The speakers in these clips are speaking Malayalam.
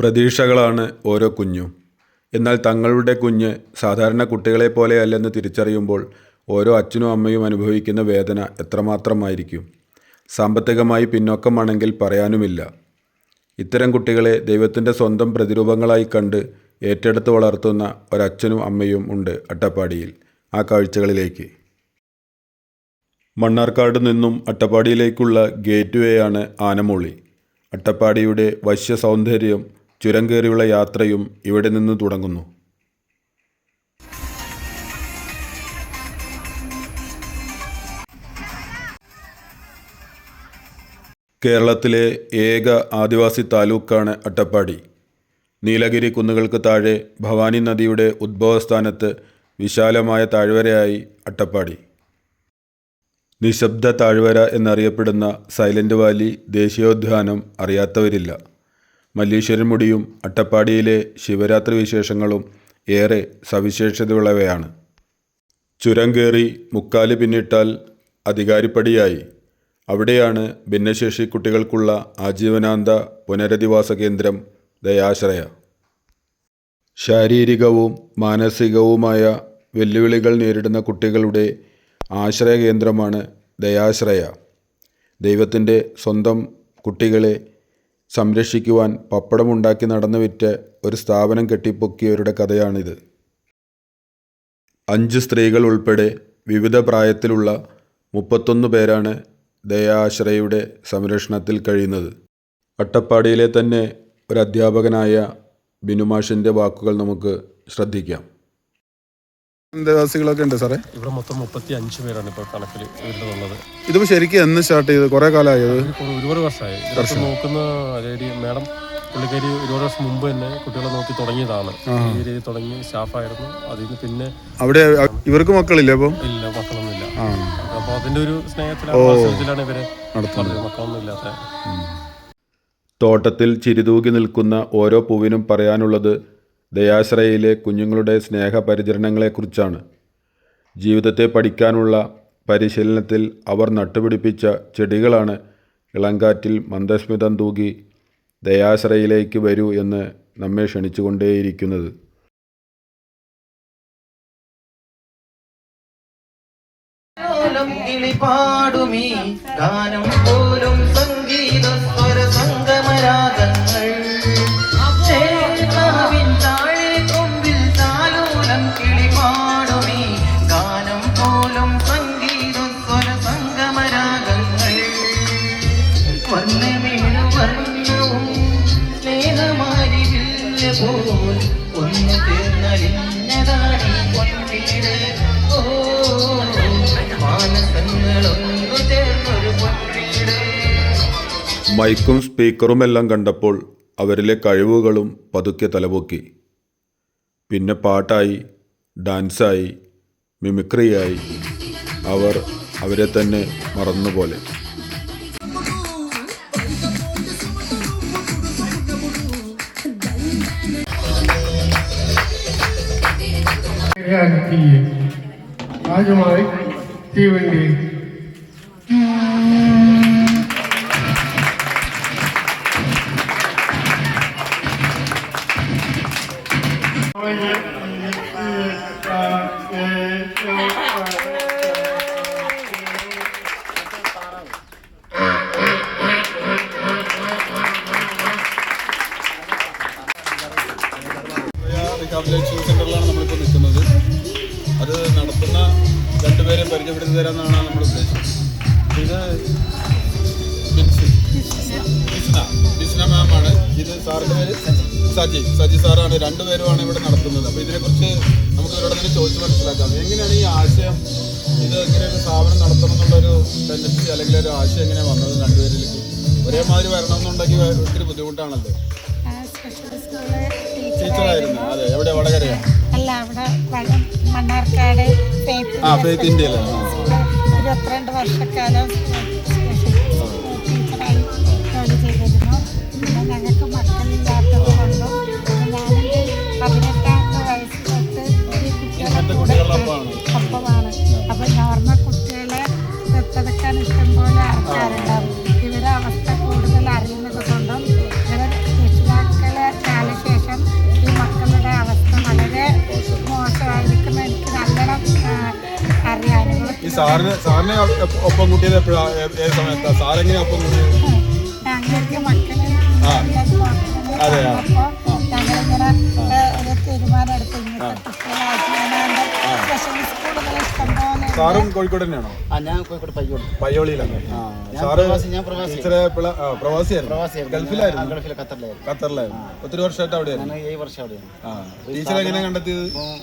പ്രതീക്ഷകളാണ് ഓരോ കുഞ്ഞും. എന്നാൽ തങ്ങളുടെ കുഞ്ഞ് സാധാരണ കുട്ടികളെ പോലെയല്ലെന്ന് തിരിച്ചറിയുമ്പോൾ ഓരോ അച്ഛനും അമ്മയും അനുഭവിക്കുന്ന വേദന എത്രമാത്രമായിരിക്കും? സാമ്പത്തികമായി പിന്നോക്കമാണെങ്കിൽ പറയാനുമില്ല. ഇത്തരം കുട്ടികളെ ദൈവത്തിന്റെ സ്വന്തം പ്രതിരൂപങ്ങളായി കണ്ട് ഏറ്റെടുത്ത് വളർത്തുന്ന ഒരച്ഛനും അമ്മയും ഉണ്ട് അട്ടപ്പാടിയിൽ. ആ കാഴ്ചകളിലേക്ക്. മണ്ണാർക്കാട് നിന്നും അട്ടപ്പാടിയിലേക്കുള്ള ഗേറ്റ് വേ ആണ് ആനമൂളി. അട്ടപ്പാടിയുടെ വശ്യ സൗന്ദര്യം ചുരം കയറിയുള്ള യാത്രയും ഇവിടെ നിന്ന് തുടങ്ങുന്നു. കേരളത്തിലെ ഏക ആദിവാസി താലൂക്കാണ് അട്ടപ്പാടി. നീലഗിരി കുന്നുകൾക്ക് താഴെ ഭവാനി നദിയുടെ ഉദ്ഭവസ്ഥാനത്ത് വിശാലമായ താഴ്വരയായി അട്ടപ്പാടി. നിശബ്ദ താഴ്വര എന്നറിയപ്പെടുന്ന സൈലന്റ് വാലി ദേശീയോദ്യാനം അറിയാത്തവരില്ല. മല്ലീശ്വരൻ മുടിയും അട്ടപ്പാടിയിലെ ശിവരാത്രി വിശേഷങ്ങളും ഏറെ സവിശേഷതയുള്ളവയാണ്. ചുരം കയറി മുക്കാൽ പിന്നിട്ടാൽ അധികാരിപ്പടിയായി. അവിടെയാണ് ഭിന്നശേഷി കുട്ടികൾക്കുള്ള ആജീവനാന്ത പുനരധിവാസ കേന്ദ്രം ദയാശ്രയ. ശാരീരികവും മാനസികവുമായ വെല്ലുവിളികൾ നേരിടുന്ന കുട്ടികളുടെ ആശ്രയ കേന്ദ്രമാണ് ദയാശ്രയ. ദൈവത്തിന്റെ സ്വന്തം കുട്ടികളെ സംരക്ഷിക്കുവാൻ പപ്പടമുണ്ടാക്കി നടന്നു വിറ്റ് ഒരു സ്ഥാപനം കെട്ടിപ്പൊക്കിയവരുടെ കഥയാണിത്. അഞ്ച് സ്ത്രീകൾ ഉൾപ്പെടെ വിവിധ പ്രായത്തിലുള്ള മുപ്പത്തൊന്ന് പേരാണ് ദയാശ്രയയുടെ സംരക്ഷണത്തിൽ കഴിയുന്നത്. അട്ടപ്പാടിയിലെ തന്നെ ഒരു അധ്യാപകനായ ബിനുമാഷിന്റെ വാക്കുകൾ നമുക്ക് ശ്രദ്ധിക്കാം. അന്തേവാസികളൊക്കെ ഉണ്ട് സാറേ? ഇവിടെ മൊത്തം മുപ്പത്തി അഞ്ച് പേരാണ് ഇപ്പോൾ കണക്കിൽ ഇവരുള്ളത് ഇതിപ്പോ ശരിക്കും എന്ന് സ്റ്റാർട്ട് ചെയ്ത് കുറേ കാലമായി അത്? ഒരുപാട് വർഷമായി. ഇതിനകത്ത് നോക്കുന്ന ലേഡി മാഡം പുള്ളിക്കാരി ഒരുപാട് വർഷം മുമ്പ് തന്നെ കുട്ടികളെ നോക്കി തുടങ്ങിയതാണ്. ഈ രീതി തുടങ്ങി സ്റ്റാഫായിരുന്നു അതിൽ നിന്ന് പിന്നെ അവിടെ ഇവർക്ക് മക്കളില്ലേ അപ്പൊ? ഇല്ല മക്കളൊന്നുമില്ല. അപ്പോൾ അതിന്റെ ഒരു സ്നേഹത്തിലാണ് ഇവരെ മക്കളൊന്നും ഇല്ലാത്ത തോട്ടത്തിൽ ചിരിതൂകി നിൽക്കുന്ന ഓരോ പൂവിനും പറയാനുള്ളത് ദയാശ്രയയിലെ കുഞ്ഞുങ്ങളുടെ സ്നേഹപരിചരണങ്ങളെക്കുറിച്ചാണ്. ജീവിതത്തെ പഠിക്കാനുള്ള പരിശീലനത്തിൽ അവർ നട്ടുപിടിപ്പിച്ച ചെടികളാണ് ഇളങ്കാറ്റിൽ മന്ദസ്മിതം തൂകി ദയാശ്രയയിലേക്ക് വരൂ എന്ന് നമ്മെ ക്ഷണിച്ചുകൊണ്ടേയിരിക്കുന്നത്. ഗാനം പോലും മൈക്കും സ്പീക്കറും എല്ലാം കണ്ടപ്പോൾ അവരിലെ കഴിവുകളും പതുക്കെ തലപൊക്കി. പിന്നെ പാട്ടായി ഡാൻസായി മിമിക്രിയായി അവർ അവരെ തന്നെ മറന്നുപോലെ. ഇടയാക്കി దీవెండి Oh, yeah. തരാമെന്നാണ് നമ്മൾ ഉദ്ദേശിച്ചത്. ഇത് ബിസ്ന ഇത് സാറിന്റെ പേര് സജി. സജി സാറാണ് രണ്ടുപേരുമാണ് ഇവിടെ നടത്തുന്നത്. അപ്പോൾ ഇതിനെക്കുറിച്ച് നമുക്ക് ഇവരോട് തന്നെ ചോദിച്ച് മനസ്സിലാക്കാം. എങ്ങനെയാണ് ഈ ആശയം ഇത് ഇങ്ങനെ ഒരു സ്ഥാപനം നടത്തണം എന്നുള്ളൊരു ടെൻഡൻസി അല്ലെങ്കിൽ ഒരു ആശയം എങ്ങനെ വന്നത് രണ്ടുപേരിലേക്ക് ഒരേമാതിരി വരണം എന്നുണ്ടെങ്കിൽ ഒത്തിരി ബുദ്ധിമുട്ടാണല്ലോ. ടീച്ചറായിരുന്നു. അതെ എവിടെ? വടകരയാണ് അല്ല അവിടെ വട- മണ്ണാർക്കാട് ആ ഇരുപത്തിരണ്ട് വർഷക്കാലം ടീച്ചറായി ജോലി ചെയ്തിരുന്നു. പിന്നെ ഞങ്ങൾക്ക് മക്കളില്ലാത്തത് കൊണ്ടും ഞാനെന്റെ പതിനെട്ടാമത്തെ വയസ്സ് തൊട്ട് കുട്ടികളെ സാറിന് സാറിനെ ഒപ്പ- കൂട്ടിയത് എപ്പോഴാണ് ഏത് സമയത്താ? സാറെങ്ങനെയാ ഒപ്പം കൂട്ടിയത്? ആ. അതെ, ആ. തീരുമാനം എടുത്തു. സാറും കോഴിക്കോട് തന്നെയാണോ? ആ ഞാൻ കോഴിക്കോട് പയ്യോട് പയ്യോളിയിലാണ്. ആ ഞാൻ സാറ് പ്രവാസി, ഞാൻ പ്രവാസി. ടീച്ചറെ പിള്ള- ആ, പ്രവാസിയായിരുന്നു? പ്രവാസിയായിരുന്നു. ഗൾഫിലായിരുന്നു? ഗൾഫിലെ ഖത്തറിലായിരുന്നു. ഖത്തറിലായിരുന്നു. ഒത്തിരി വർഷമായിട്ട് ഞാൻ അവിടെയായിരുന്നു ഏഴ് വർഷം അവിടെയാണ് ആ ടീച്ചർ എങ്ങനെ കണ്ടെത്തിയത്? അപ്പോൾ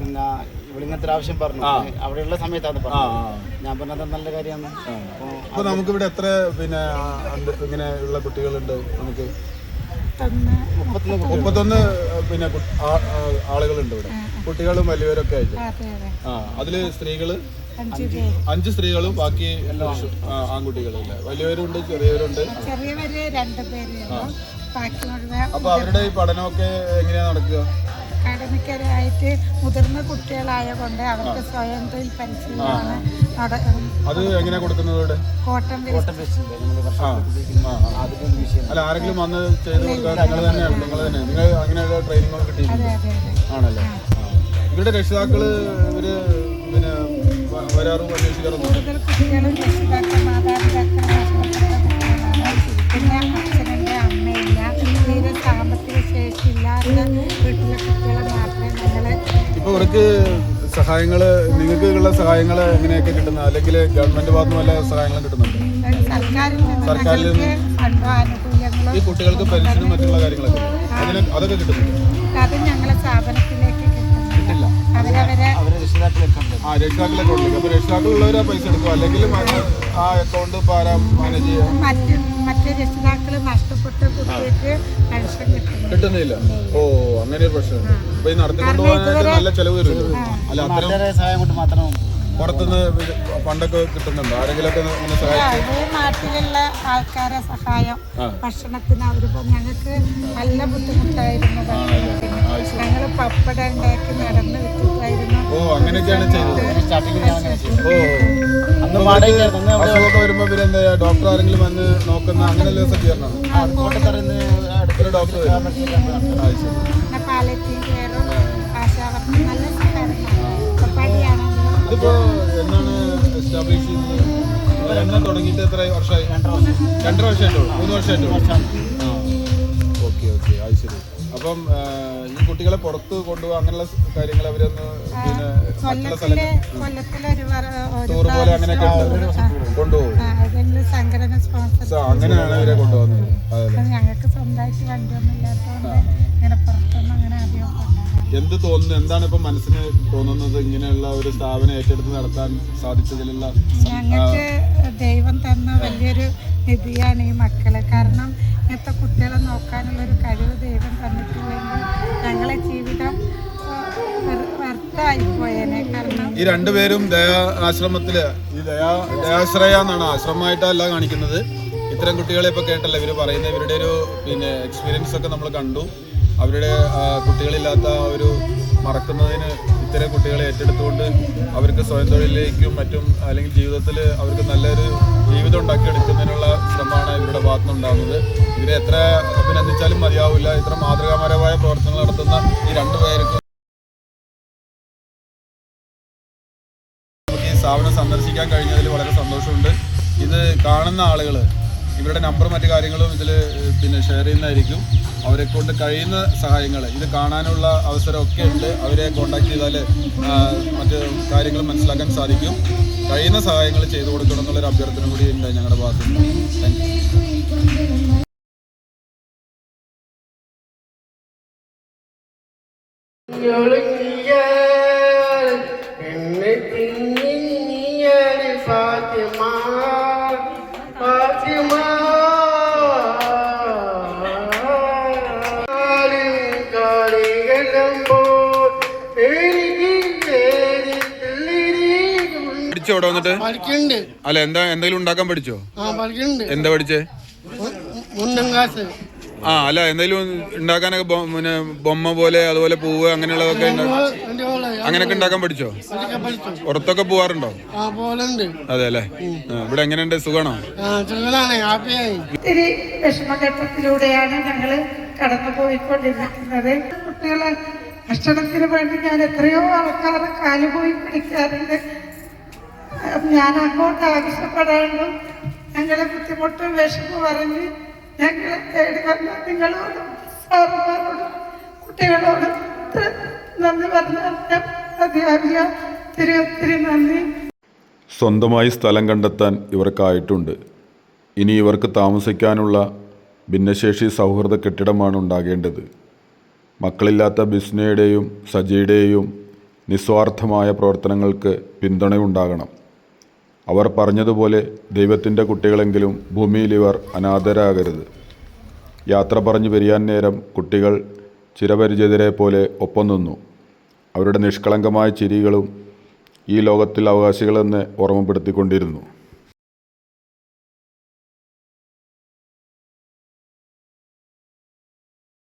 പിന്നെ ഇവിടെ ഇങ്ങനത്തെ ഒരു ആവശ്യം പറഞ്ഞു. അവിടെയുള്ള സമയത്താണ് ആ പറഞ്ഞത്. ആ. ഞാൻ പറഞ്ഞത് നല്ല കാര്യമാണ്. അപ്പോൾ അപ്പൊ നമുക്കിവിടെ എത്ര പിന്നെ ആ, അന്ത- ഇങ്ങനെ ഉള്ള കുട്ടികളുണ്ട് നമുക്ക്? മുപ്പത്തൊന്ന് പിന്നെ ആളുകളുണ്ട് ഇവിടെ. കുട്ടികളും വലിയവരൊക്കെ ആയിട്ട്. ആ അതിൽ സ്ത്രീകൾ അഞ്ച് സ്ത്രീകളും ബാക്കി എല്ലാ ആൺകുട്ടികളും വലിയവരുണ്ട് ചെറിയവരുണ്ട്. ചെറിയവര് രണ്ട് പേര് ബാക്കി മുഴുവൻ അപ്പൊ അവരുടെ ഈ പഠനമൊക്കെ എങ്ങനെയാ നടക്കുക? അക്കാഡമിക്കലായിട്ട് മുതിർന്ന കുട്ടികളായ കൊണ്ട് അവർക്ക് സ്വയം തൊഴിൽ പരിശീലനമാണ് അത് എങ്ങനെയാ കൊടുക്കുന്നത് കോട്ടം അല്ല ആരെങ്കിലും വന്ന് ചെയ്ത് കൊടുക്കാൻ നിങ്ങൾ തന്നെയാണ് നിങ്ങൾ തന്നെ. നിങ്ങൾ അങ്ങനെയുള്ള കിട്ടിയിട്ടുണ്ട്. ആണല്ലേ? ഇവരുടെ രക്ഷിതാക്കൾ ഇവർ പിന്നെ വരാറും പിന്നെ അച്ഛനുണ്ട് അമ്മയില്ല തീരെ സാമ്പത്തിക ശേഷി ഇല്ലാത്ത വീട്ടിലെ കുട്ടികളെ മാത്രമേ ഞങ്ങൾ ഇപ്പൊ ഇവർക്ക് സഹായങ്ങൾ നിങ്ങൾക്കുള്ള സഹായങ്ങൾ എങ്ങനെയൊക്കെ കിട്ടുന്ന അല്ലെങ്കിൽ ഗവൺമെന്റ് ഭാഗത്തുനിന്ന് വല്ല സഹായങ്ങളും കിട്ടുന്നുണ്ട്? സർക്കാരിൽ നിന്ന് ഈ കുട്ടികൾക്ക് പെൻഷനും മറ്റുള്ള കാര്യങ്ങളൊക്കെ. അതിന് അതൊക്കെ കിട്ടുന്നുണ്ട്? അത് ഞങ്ങളെ അവരെ രക്ഷിതാക്കളൊക്കെ ഉണ്ട് ആ രക്ഷിതാക്കളെ അക്കൗണ്ടിലേക്ക് അപ്പൊ രക്ഷിതാക്കളുള്ളവർ ആ പൈസ എടുക്കും. അല്ലെങ്കിൽ ആ അക്കൗണ്ട് പാരാ മാനേജ് ചെയ്യാം? മറ്റ് മറ്റ് രക്ഷിതാക്കൾ നഷ്ടപ്പെട്ട കുട്ടിക്ക് പെൻഷൻ കിട്ടുന്നു. കിട്ടുന്നില്ല. ഓ അങ്ങനെ ഒരു പ്രശ്നം അപ്പൊ ഈ നടത്തിക്കൊണ്ട് നല്ല ചെലവ് വരുമല്ലോ അല്ല അത്തരം സഹായം കൊണ്ട് മാത്രം പുറത്തുനിന്ന് പണ്ടൊക്കെ കിട്ടുന്നുണ്ടോ? സഹായിച്ച് നാട്ടിലുള്ള ആൾക്കാരെ സഹായം. ഭക്ഷണത്തിന് അവരിപ്പോ ഞങ്ങൾക്ക് നല്ല ബുദ്ധിമുട്ടായിരുന്നു ഞങ്ങൾ പപ്പട ഉണ്ടാക്കി നടന്ന് വിട്ടിട്ടായിരുന്നു. ഓ അങ്ങനെയൊക്കെയാണ് ചെയ്തത്. സ്റ്റാർട്ടിങ്ങിൽ ഞാൻ അങ്ങനെ ചെയ്തു. ഓ. അസുഖമൊക്കെ വരുമ്പോ പിന്നെ എന്താ ഡോക്ടർ ആരെങ്കിലും വന്ന് നോക്കുന്ന അങ്ങനെയുള്ള സജ്ജീകരണം ഡോക്ടർ ഡോക്ടർ ഇതിപ്പോ എന്നാണ് എസ്റ്റാബ്ലിഷ് ചെയ്തത് എന്നാ തുടങ്ങിയിട്ട് എത്ര വർഷമായി? രണ്ടര വർഷമായിട്ടുള്ളൂ മൂന്ന് വർഷമായിട്ടുള്ളൂ ഓക്കെ ഓക്കെ. അത് ശരി. അപ്പം ഈ കുട്ടികളെ പുറത്ത് കൊണ്ടുപോകാൻ അങ്ങനെയുള്ള കാര്യങ്ങൾ അവരൊന്ന് പിന്നെ മറ്റുള്ള ഒരു ടൂർ പോലെ അങ്ങനെയൊക്കെ കൊണ്ടുപോകും. അങ്ങനെയാണ് അവരെ കൊണ്ടുപോകുന്നത്. ഞങ്ങൾക്ക് സ്വന്തമായിട്ട് വണ്ടിയൊന്നും ഇല്ലാത്തതുകൊണ്ട് എന്ത് തോന്നുന്നു? എന്താണ് ഇപ്പൊ മനസ്സിന് തോന്നുന്നത്? ഇങ്ങനെയുള്ള ഒരു സ്ഥാപനം ഏറ്റെടുത്ത് നടത്താൻ സാധിച്ചതിലുള്ള ഞങ്ങൾക്ക് ദൈവം തന്ന വലിയൊരു നിധിയാണ് ഈ മക്കൾ. കാരണം ഇങ്ങനത്തെ കുട്ടികളെ നോക്കാനുള്ള ഒരു കഴിവ് ദൈവം തന്നിട്ടില്ലെങ്കിൽ ഞങ്ങളെ ജീവിതം ഈ രണ്ടുപേരും ദയാ ആശ്രമത്തിൽ ഈ ദയാ ദയാശ്രയ എന്നാണ് ആശ്രമമായിട്ടല്ല കാണിക്കുന്നത്. ഇത്തരം കുട്ടികളെ ഇപ്പൊ കേട്ടല്ലോ ഇവർ പറയുന്നത്. ഇവരുടെ ഒരു പിന്നെ എക്സ്പീരിയൻസ് ഒക്കെ നമ്മൾ കണ്ടു. അവരുടെ കുട്ടികളില്ലാത്ത ഒരു മറക്കുന്നതിന് ഇത്തരം കുട്ടികളെ ഏറ്റെടുത്തുകൊണ്ട് അവർക്ക് സ്വയം തൊഴിലിലേക്കും മറ്റും അല്ലെങ്കിൽ ജീവിതത്തിൽ അവർക്ക് നല്ലൊരു ജീവിതം ഉണ്ടാക്കിയെടുക്കുന്നതിനുള്ള ശ്രമമാണ് ഇവരുടെ ഭാഗത്ത് ഉണ്ടാകുന്നത് ഇവരെ എത്ര അഭിനന്ദിച്ചാലും മതിയാവില്ല. ഇത്ര മാതൃകാപരമായ പ്രവർത്തനങ്ങൾ നടത്തുന്ന ഈ രണ്ട് നമുക്ക് ഈ സ്ഥാപനം സന്ദർശിക്കാൻ കഴിഞ്ഞതിൽ വളരെ സന്തോഷമുണ്ട്. ഇത് കാണുന്ന ആളുകൾ ഇവരുടെ നമ്പർ മറ്റു കാര്യങ്ങളും ഇതിൽ പിന്നെ ഷെയർ ചെയ്യുന്നതായിരിക്കും. അവരെ കൊണ്ട് കഴിയുന്ന സഹായങ്ങൾ ഇത് കാണാനുള്ള അവസരമൊക്കെ ഉണ്ട്. അവരെ കോൺടാക്ട് ചെയ്താൽ മറ്റ് കാര്യങ്ങൾ മനസ്സിലാക്കാൻ സാധിക്കും. കഴിയുന്ന സഹായങ്ങൾ ചെയ്തു കൊടുക്കണം എന്നുള്ളൊരു അഭ്യർത്ഥന കൂടി ഉണ്ട് ഞങ്ങളുടെ ഭാഗത്ത് നിന്ന്. താങ്ക് യു പഠിച്ചോ അവിടെ വന്നിട്ട്? പഠിക്കുന്നുണ്ട് അല്ല എന്താ എന്തെങ്കിലും ഉണ്ടാക്കാൻ പഠിച്ചോ? ആ പഠിക്കുന്നുണ്ട് എന്താ പഠിച്ചേ? മൂന്നാം ക്ലാസ് ആ അല്ല എന്തെങ്കിലും ഉണ്ടാക്കാനൊക്കെ പിന്നെ ബൊമ്മ പോലെ അതുപോലെ പൂവ് അങ്ങനെയുള്ളതൊക്കെ അങ്ങനെയൊക്കെ ഉണ്ടാക്കാൻ പഠിച്ചോ? പുറത്തൊക്കെ പോവാറുണ്ടോ? അതെ അല്ലേ? ഇവിടെ എങ്ങനെയുണ്ട്? സുഖമാണോ? ഒത്തിരി വിഷമഘട്ടത്തിലൂടെയാണ് ഞങ്ങൾ കടന്നു പോയിക്കൊണ്ടിരിക്കുന്നത് കുട്ടികളെ ഭക്ഷണത്തിന് വേണ്ടി ഞാൻ എത്രയോ ആൾക്കാരെ കാലുപോയി പിടിക്കാറുണ്ട്. ഞാൻ അങ്ങോട്ട് ആവശ്യപ്പെടാണ്ടും ഞങ്ങളെ ബുദ്ധിമുട്ടും വിഷമം പറഞ്ഞ് ഞങ്ങളെ തേടി വന്ന നിങ്ങളോടും സാറുമാരോടും കുട്ടികളോടും നന്ദി പറഞ്ഞാൽ മതിയാവില്ല ഒത്തിരി ഒത്തിരി നന്ദി. സ്വന്തമായി സ്ഥലം കണ്ടെത്താൻ ഇവർക്കായിട്ടുണ്ട്. ഇനി ഇവർക്ക് താമസിക്കാനുള്ള ഭിന്നശേഷി സൗഹൃദ കെട്ടിടമാണ് ഉണ്ടാകേണ്ടത്. മക്കളില്ലാത്ത ബിസ്നയുടെയും സജിയുടെയും നിസ്വാർത്ഥമായ പ്രവർത്തനങ്ങൾക്ക് പിന്തുണയുണ്ടാകണം. അവർ പറഞ്ഞതുപോലെ ദൈവത്തിന്റെ കുട്ടികളെങ്കിലും ഭൂമിയിൽ ഇവർ അനാഥരാകരുത്. യാത്ര പറഞ്ഞു വരിയാൻ നേരം കുട്ടികൾ ചിരപരിചിതരെ പോലെ ഒപ്പം നിന്നു. അവരുടെ നിഷ്കളങ്കമായ ചിരികളും ഈ ലോകത്തിൽ അവകാശികളെന്ന് ഓർമ്മപ്പെടുത്തിക്കൊണ്ടിരുന്നു.